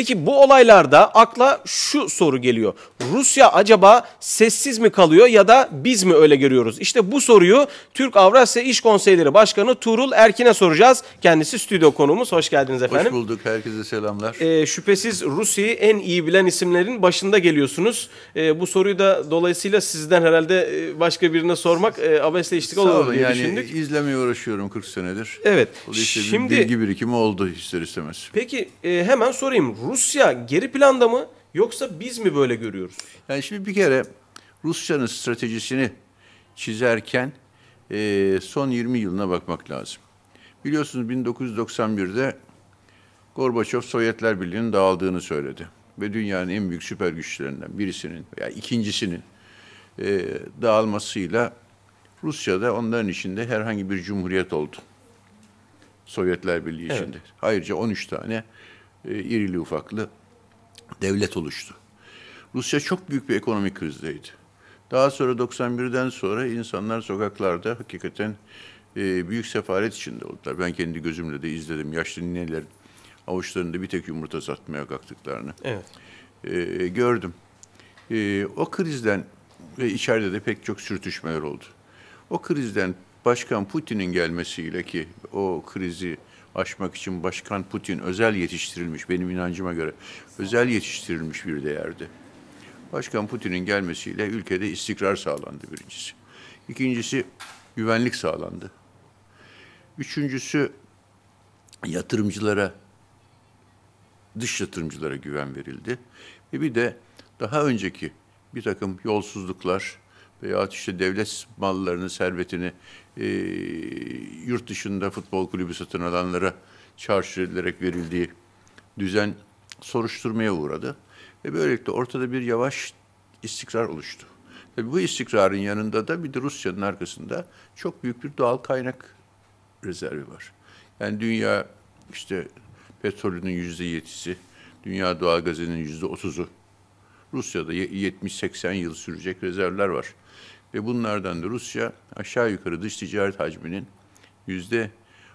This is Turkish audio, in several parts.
Peki bu olaylarda akla şu soru geliyor. Rusya acaba sessiz mi kalıyor ya da biz mi öyle görüyoruz? İşte bu soruyu Türk Avrasya İş Konseyleri Başkanı Tuğrul Erkin'e soracağız. Kendisi stüdyo konuğumuz. Hoş geldiniz efendim. Hoş bulduk. Herkese selamlar. Ee, şüphesiz Rusya'yı en iyi bilen isimlerin başında geliyorsunuz. Ee, bu soruyu da dolayısıyla sizden herhalde e, başka birine sormak e, abesle iştik Sağ olur diye Yani düşündük. izlemeye uğraşıyorum 40 senedir. Evet. Dolayısıyla bir Şimdi bilgi birikimi oldu ister istemez. peki e, hemen sorayım. Rusya geri planda mı yoksa biz mi böyle görüyoruz? Yani şimdi bir kere Rusya'nın stratejisini çizerken e, son 20 yılına bakmak lazım. Biliyorsunuz 1991'de Gorbaçov Sovyetler Birliği'nin dağıldığını söyledi. Ve dünyanın en büyük süper güçlerinden birisinin veya ikincisinin e, dağılmasıyla Rusya'da onların içinde herhangi bir cumhuriyet oldu. Sovyetler Birliği Evet. içinde. Ayrıca 13 tane e, irili ufaklı devlet oluştu. Rusya çok büyük bir ekonomik krizdeydi. Daha sonra 91'den sonra insanlar sokaklarda hakikaten e, büyük sefaret içinde oldular. Ben kendi gözümle de izledim. Yaşlı ninelerin avuçlarında bir tek yumurta satmaya kalktıklarını Evet. e, gördüm. E, o krizden ve içeride de pek çok sürtüşmeler oldu. O krizden Başkan Putin'in gelmesiyle ki o krizi aşmak için Başkan Putin özel yetiştirilmiş, benim inancıma göre özel yetiştirilmiş bir değerdi. Başkan Putin'in gelmesiyle ülkede istikrar sağlandı birincisi. İkincisi güvenlik sağlandı. Üçüncüsü yatırımcılara dış yatırımcılara güven verildi. Ve bir de daha önceki bir takım yolsuzluklar veya işte devlet mallarını, servetini e, yurt dışında futbol kulübü satın alanlara çarşı edilerek verildiği düzen soruşturmaya uğradı. Ve böylelikle ortada bir yavaş istikrar oluştu. Tabii bu istikrarın yanında da bir de Rusya'nın arkasında çok büyük bir doğal kaynak rezervi var. Yani dünya işte petrolünün yüzde yetisi, dünya doğal gazının yüzde otuzu. Rusya'da ye- 70-80 yıl sürecek rezervler var. Ve bunlardan da Rusya aşağı yukarı dış ticaret hacminin yüzde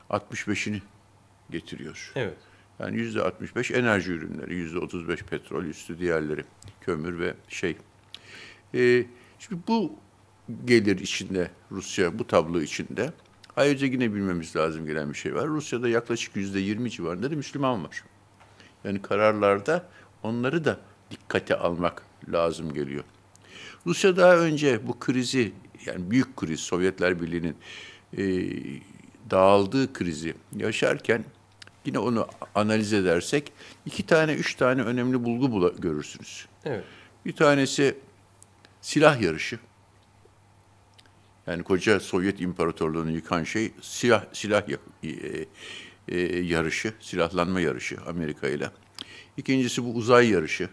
65'ini getiriyor. Evet. Yani yüzde 65 enerji ürünleri, yüzde 35 petrol, üstü diğerleri kömür ve şey. Ee, şimdi bu gelir içinde Rusya, bu tablo içinde. Ayrıca yine bilmemiz lazım gelen bir şey var. Rusya'da yaklaşık yüzde 20 civarında da Müslüman var. Yani kararlarda onları da dikkate almak lazım geliyor. Rusya daha önce bu krizi, yani büyük kriz, Sovyetler Birliği'nin e, dağıldığı krizi yaşarken yine onu analiz edersek iki tane, üç tane önemli bulgu bula- görürsünüz. Evet. Bir tanesi silah yarışı. Yani koca Sovyet İmparatorluğu'nu yıkan şey silah silah e, e, yarışı, silahlanma yarışı Amerika ile. İkincisi bu uzay yarışı.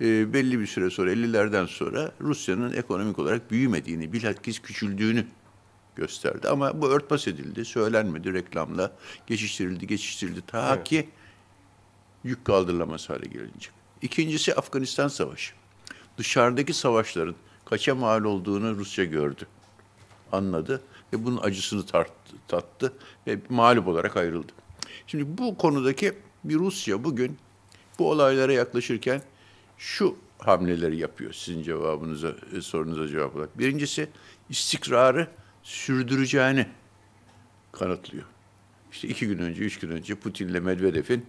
E, belli bir süre sonra 50'lerden sonra Rusya'nın ekonomik olarak büyümediğini, bilakis küçüldüğünü gösterdi. Ama bu örtbas edildi, söylenmedi reklamla, geçiştirildi, geçiştirildi. Ta Evet. ki yük kaldırılamaz hale gelince. İkincisi Afganistan Savaşı. Dışarıdaki savaşların kaça mal olduğunu Rusya gördü, anladı ve bunun acısını tarttı, tattı ve mağlup olarak ayrıldı. Şimdi bu konudaki bir Rusya bugün bu olaylara yaklaşırken şu hamleleri yapıyor sizin cevabınıza, e, sorunuza cevap olarak. Birincisi istikrarı sürdüreceğini kanıtlıyor. İşte iki gün önce, üç gün önce Putin'le Medvedev'in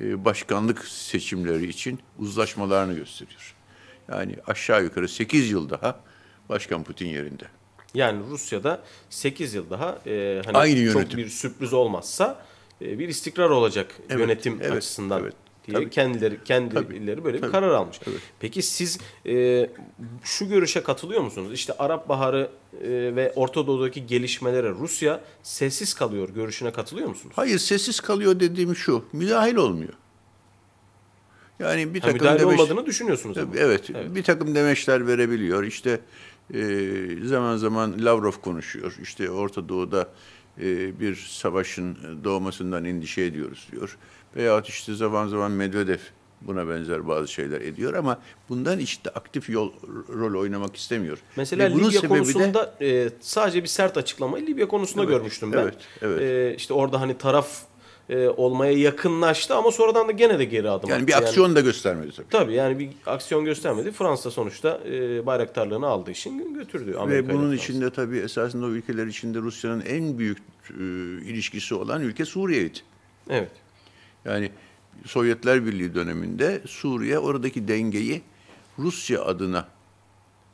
e, başkanlık seçimleri için uzlaşmalarını gösteriyor. Yani aşağı yukarı 8 yıl daha Başkan Putin yerinde. Yani Rusya'da 8 yıl daha e, hani Aynı çok yönetim. bir sürpriz olmazsa e, bir istikrar olacak Evet, yönetim evet, açısından evet. Diye Tabii. kendileri kendileri böyle bir tabii. karar almış. Evet. Peki siz e, şu görüşe katılıyor musunuz? İşte Arap Baharı e, ve Orta Doğu'daki gelişmelere Rusya sessiz kalıyor görüşüne katılıyor musunuz? Hayır sessiz kalıyor dediğim şu, müdahil olmuyor. Yani bir Ha, takım müdahale demeç- olmadığını düşünüyorsunuz ama. Evet, bir takım demeçler verebiliyor. İşte e, zaman zaman Lavrov konuşuyor. İşte Orta Doğu'da e, bir savaşın doğmasından endişe ediyoruz diyor. Veyahut işte zaman zaman Medvedev buna benzer bazı şeyler ediyor ama bundan işte aktif yol rol oynamak istemiyor. Mesela Ve bunun Libya sebebi de- konusunda e, sadece bir sert açıklamayı Libya konusunda Evet, görmüştüm ben. evet, evet. E, işte orada hani taraf e, olmaya yakınlaştı ama sonradan da gene de geri adım Yani attı. bir aksiyon da göstermedi tabii. Tabii yani bir aksiyon göstermedi. Fransa sonuçta e, bayraktarlığını aldığı için götürdü. Amerika Ve bunun Fransa. içinde tabii esasında o ülkeler içinde Rusya'nın en büyük e, ilişkisi olan ülke Suriye'ydi. Evet. Yani Sovyetler Birliği döneminde Suriye oradaki dengeyi Rusya adına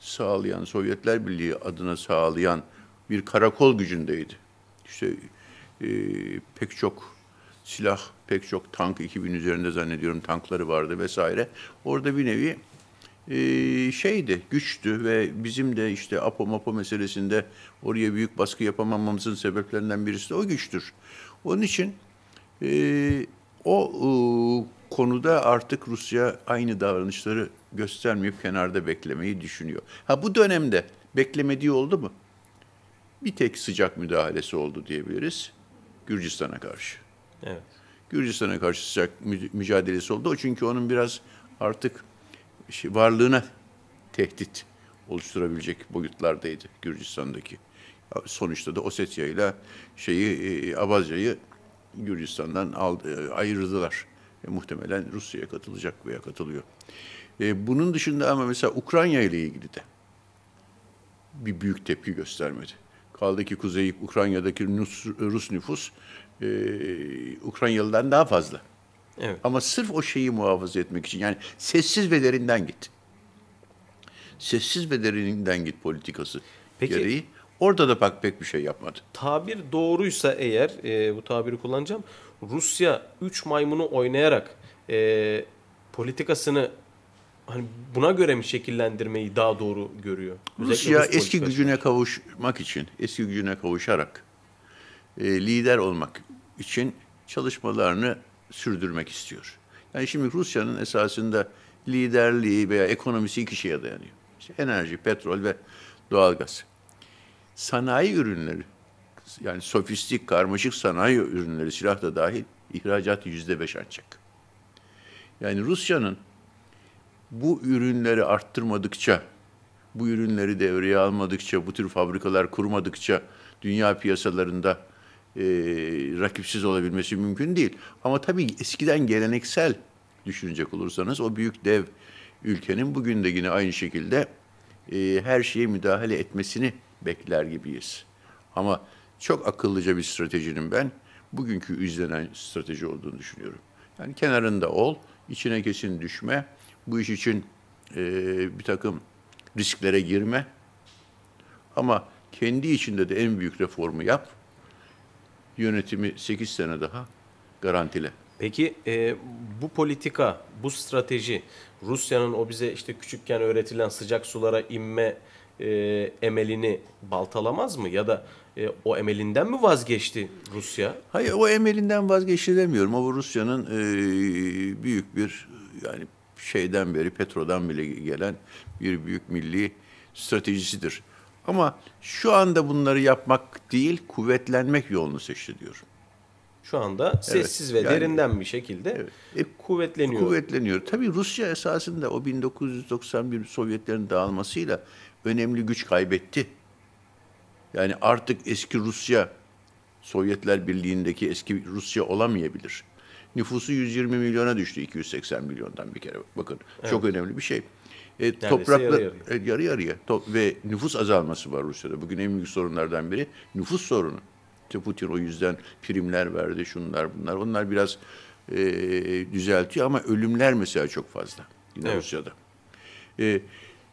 sağlayan, Sovyetler Birliği adına sağlayan bir karakol gücündeydi. İşte e, pek çok silah, pek çok tank, 2000 üzerinde zannediyorum tankları vardı vesaire. Orada bir nevi e, şeydi, güçtü ve bizim de işte APO MAPO meselesinde oraya büyük baskı yapamamamızın sebeplerinden birisi de o güçtür. Onun için e, o e, konuda artık Rusya aynı davranışları göstermeyip kenarda beklemeyi düşünüyor. Ha bu dönemde beklemediği oldu mu? Bir tek sıcak müdahalesi oldu diyebiliriz Gürcistan'a karşı. Evet. Gürcistan'a karşı sıcak mü- mücadelesi oldu. O çünkü onun biraz artık şey, varlığına tehdit oluşturabilecek boyutlardaydı Gürcistan'daki. Sonuçta da Ossetya ile şeyi e, Abazya'yı Gürcistan'dan aldı, ayırdılar. E, muhtemelen Rusya'ya katılacak veya katılıyor. E, bunun dışında ama mesela Ukrayna ile ilgili de bir büyük tepki göstermedi. Kaldı ki Kuzey Ukrayna'daki Rus, Rus nüfus e, Ukraynalı'dan daha fazla. Evet. Ama sırf o şeyi muhafaza etmek için yani sessiz ve derinden git. Sessiz ve derinden git politikası Peki- gereği. Orada da bak pek bir şey yapmadı. Tabir doğruysa eğer e, bu tabiri kullanacağım. Rusya 3 maymunu oynayarak e, politikasını hani buna göre mi şekillendirmeyi daha doğru görüyor? Özellikle Rusya Rus eski politikası. gücüne kavuşmak için, eski gücüne kavuşarak e, lider olmak için çalışmalarını sürdürmek istiyor. Yani şimdi Rusya'nın esasında liderliği veya ekonomisi iki şeye dayanıyor. İşte enerji, petrol ve doğalgaz. Sanayi ürünleri, yani sofistik, karmaşık sanayi ürünleri, silah da dahil ihracatı yüzde beş artacak. Yani Rusya'nın bu ürünleri arttırmadıkça, bu ürünleri devreye almadıkça, bu tür fabrikalar kurmadıkça dünya piyasalarında e, rakipsiz olabilmesi mümkün değil. Ama tabii eskiden geleneksel düşünecek olursanız o büyük dev ülkenin bugün de yine aynı şekilde e, her şeye müdahale etmesini bekler gibiyiz. Ama çok akıllıca bir stratejinin ben bugünkü izlenen strateji olduğunu düşünüyorum. Yani kenarında ol, içine kesin düşme, bu iş için e, bir takım risklere girme. Ama kendi içinde de en büyük reformu yap. Yönetimi 8 sene daha garantile. Peki e, bu politika, bu strateji Rusya'nın o bize işte küçükken öğretilen sıcak sulara inme e, emelini baltalamaz mı? Ya da e, o emelinden mi vazgeçti Rusya? Hayır o emelinden vazgeçilemiyorum. O Rusya'nın e, büyük bir yani şeyden beri petrodan bile gelen bir büyük milli stratejisidir. Ama şu anda bunları yapmak değil, kuvvetlenmek yolunu seçti diyorum. Şu anda sessiz ve yani- derinden bir şekilde Evet. E, kuvvetleniyor. Kuvvetleniyor. Tabii Rusya esasında o 1991 Sovyetlerin dağılmasıyla önemli güç kaybetti. Yani artık eski Rusya, Sovyetler Birliği'ndeki eski Rusya olamayabilir. Nüfusu 120 milyona düştü 280 milyondan bir kere. Bakın çok önemli bir şey. E, toprakla yarı yarıya. Evet, yarı yarıya. To- ve nüfus azalması var Rusya'da. Bugün en büyük sorunlardan biri nüfus sorunu. İşte Putin o yüzden primler verdi, şunlar bunlar. Onlar biraz e, düzeltiyor ama ölümler mesela çok fazla yine Evet. Rusya'da. E,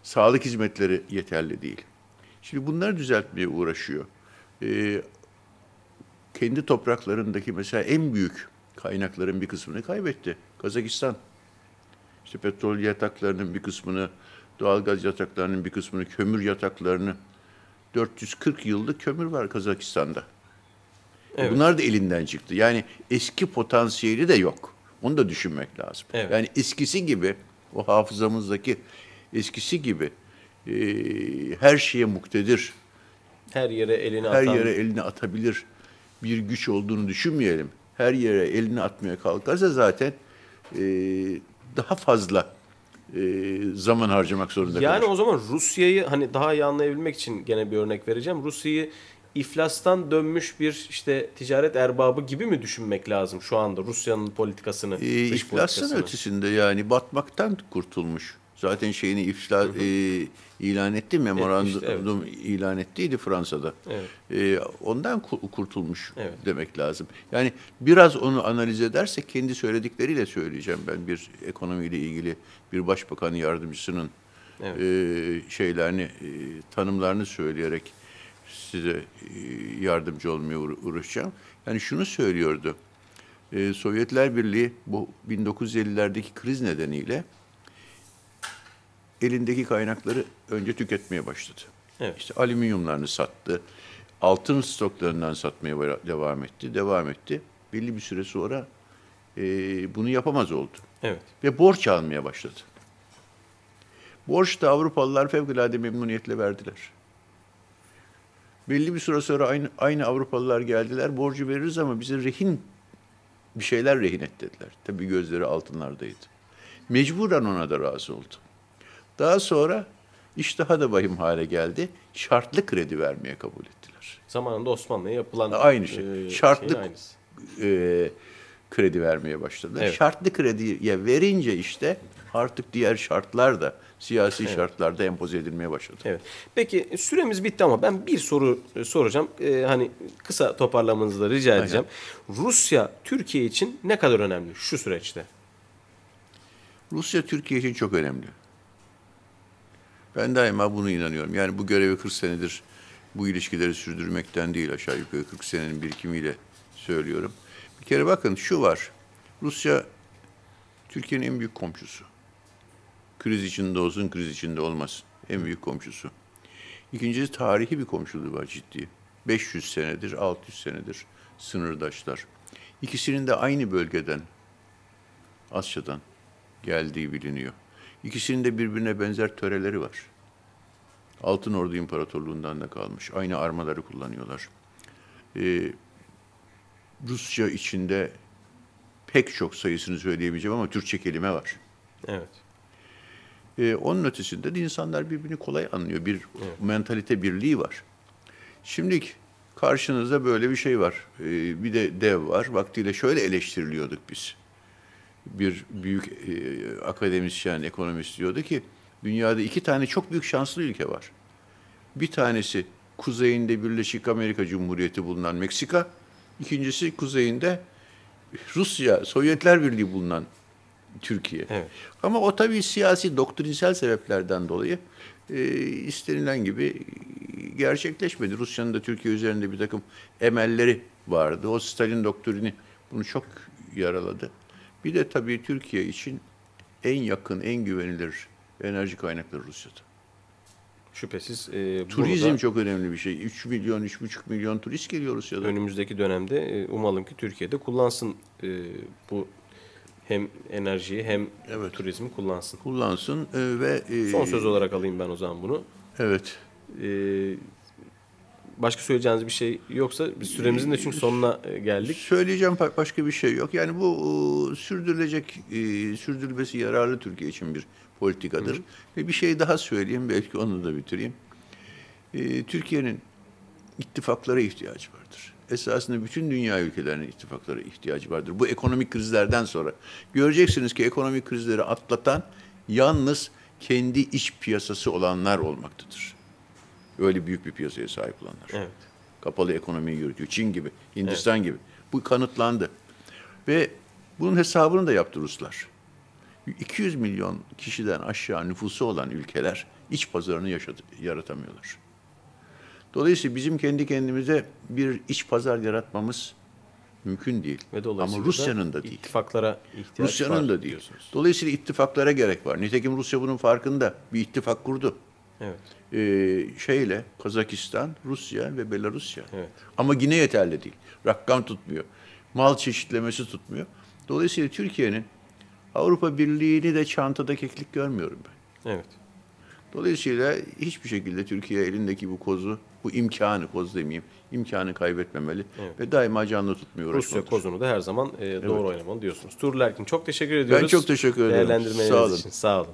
sağlık hizmetleri yeterli değil. Şimdi bunları düzeltmeye uğraşıyor. E, kendi topraklarındaki mesela en büyük kaynakların bir kısmını kaybetti. Kazakistan. İşte petrol yataklarının bir kısmını, doğalgaz yataklarının bir kısmını, kömür yataklarını 440 yıllık kömür var Kazakistan'da. Evet. Bunlar da elinden çıktı. Yani eski potansiyeli de yok. Onu da düşünmek lazım. Evet. Yani eskisi gibi o hafızamızdaki eskisi gibi e, her şeye muktedir, Her yere elini her atan yere elini atabilir bir güç olduğunu düşünmeyelim. Her yere elini atmaya kalkarsa zaten e, daha fazla e, zaman harcamak zorunda Yani kalır. o zaman Rusya'yı hani daha iyi anlayabilmek için gene bir örnek vereceğim. Rusya'yı iflastan dönmüş bir işte ticaret erbabı gibi mi düşünmek lazım şu anda Rusya'nın politikasını, E, iflasın politikasını? ötesinde yani batmaktan kurtulmuş. Zaten şeyini iflas e, ilan etti, memorandum Etmişti, ilan ettiydi Fransa'da. Evet. E, ondan ku- kurtulmuş Evet. demek lazım. Yani biraz onu analiz edersek kendi söyledikleriyle söyleyeceğim ben bir ekonomiyle ilgili bir başbakan yardımcısının Evet. e, şeylerini e, tanımlarını söyleyerek size e, yardımcı olmaya uğra- uğraşacağım. Yani şunu söylüyordu. E, Sovyetler Birliği bu 1950'lerdeki kriz nedeniyle elindeki kaynakları önce tüketmeye başladı. Evet. İşte alüminyumlarını sattı. Altın stoklarından satmaya devam etti. Devam etti. Belli bir süre sonra e, bunu yapamaz oldu. Evet. Ve borç almaya başladı. Borç da Avrupalılar fevkalade memnuniyetle verdiler. Belli bir süre sonra aynı, aynı Avrupalılar geldiler. Borcu veririz ama bize rehin bir şeyler rehin et dediler. Tabii gözleri altınlardaydı. Mecburen ona da razı oldu. Daha sonra iş daha da vahim hale geldi. Şartlı kredi vermeye kabul ettiler. Zamanında Osmanlı'ya yapılan Aynı şey. e, Şartlı e, kredi vermeye başladılar. Evet. Şartlı krediye verince işte artık diğer şartlar da siyasi şartlar da empoze edilmeye başladı. Evet. Peki süremiz bitti ama ben bir soru e, soracağım. Ee, hani kısa toparlamanızı da rica edeceğim. Rusya Türkiye için ne kadar önemli şu süreçte? Rusya Türkiye için çok önemli. Ben daima bunu inanıyorum. Yani bu görevi 40 senedir bu ilişkileri sürdürmekten değil aşağı yukarı 40 senenin birikimiyle söylüyorum. Bir kere bakın şu var. Rusya Türkiye'nin en büyük komşusu. Kriz içinde olsun, kriz içinde olmasın. En büyük komşusu. İkincisi tarihi bir komşuluğu var ciddi. 500 senedir, 600 senedir sınırdaşlar. İkisinin de aynı bölgeden, Asya'dan geldiği biliniyor. İkisinin de birbirine benzer töreleri var. Altın Ordu İmparatorluğundan da kalmış. Aynı armaları kullanıyorlar. Ee, Rusça içinde pek çok sayısını söyleyebileceğim ama Türkçe kelime var. Evet. Ee, onun ötesinde de insanlar birbirini kolay anlıyor. Bir mentalite birliği var. Şimdi karşınızda böyle bir şey var. Ee, bir de dev var. Vaktiyle şöyle eleştiriliyorduk biz. Bir büyük e, akademisyen, ekonomist diyordu ki dünyada iki tane çok büyük şanslı ülke var. Bir tanesi kuzeyinde Birleşik Amerika Cumhuriyeti bulunan Meksika, ikincisi kuzeyinde Rusya, Sovyetler Birliği bulunan Türkiye. Evet. Ama o tabii siyasi doktrinsel sebeplerden dolayı e, istenilen gibi gerçekleşmedi. Rusya'nın da Türkiye üzerinde bir takım emelleri vardı. O Stalin doktrini bunu çok yaraladı. Bir de tabii Türkiye için en yakın, en güvenilir enerji kaynakları Rusya'da. Şüphesiz e, Turizm da çok önemli bir şey. 3 milyon, 3,5 milyon turist geliyor Rusya'da. önümüzdeki dönemde e, umalım ki Türkiye'de kullansın e, bu hem enerjiyi hem Evet. turizmi kullansın. Kullansın e, ve... e, Son söz olarak alayım ben o zaman bunu. Evet. E, başka söyleyeceğiniz bir şey yoksa biz süremizin de çünkü sonuna e, geldik. Söyleyeceğim başka bir şey yok. Yani bu e, sürdürülecek, e, sürdürülmesi yararlı Türkiye için bir politikadır. Ve bir şey daha söyleyeyim, belki onu da bitireyim. Türkiye'nin ittifaklara ihtiyacı vardır. Esasında bütün dünya ülkelerinin ittifaklara ihtiyacı vardır. Bu ekonomik krizlerden sonra. Göreceksiniz ki ekonomik krizleri atlatan yalnız kendi iç piyasası olanlar olmaktadır. Öyle büyük bir piyasaya sahip olanlar Evet. kapalı ekonomiyi yürütüyor. Çin gibi, Hindistan gibi. Bu kanıtlandı. Ve bunun hesabını da yaptı Ruslar. 200 milyon kişiden aşağı nüfusu olan ülkeler iç pazarını yaşadı, yaratamıyorlar. Dolayısıyla bizim kendi kendimize bir iç pazar yaratmamız mümkün değil. Ve Ama Rusya'nın da değil. İttifaklara ihtiyaç Rusya'nın da değil. diyorsunuz. Dolayısıyla ittifaklara gerek var. Nitekim Rusya bunun farkında. Bir ittifak kurdu. Evet. Ee, şeyle Kazakistan, Rusya ve Belarusya. Evet. Ama yine yeterli değil. Rakam tutmuyor. Mal çeşitlemesi tutmuyor. Dolayısıyla Türkiye'nin Avrupa Birliği'ni de çantada keklik görmüyorum ben. Evet. Dolayısıyla hiçbir şekilde Türkiye elindeki bu kozu, bu imkanı, koz demeyeyim, imkanı kaybetmemeli Evet. ve daima canlı tutmuyor. Rusya kozunu da her zaman e, doğru oynamalı diyorsunuz. Tuğrul Erkin çok teşekkür ediyoruz. çok teşekkür ederim. Değerlendirmeleriniz Sağ olun. için. Sağ olun.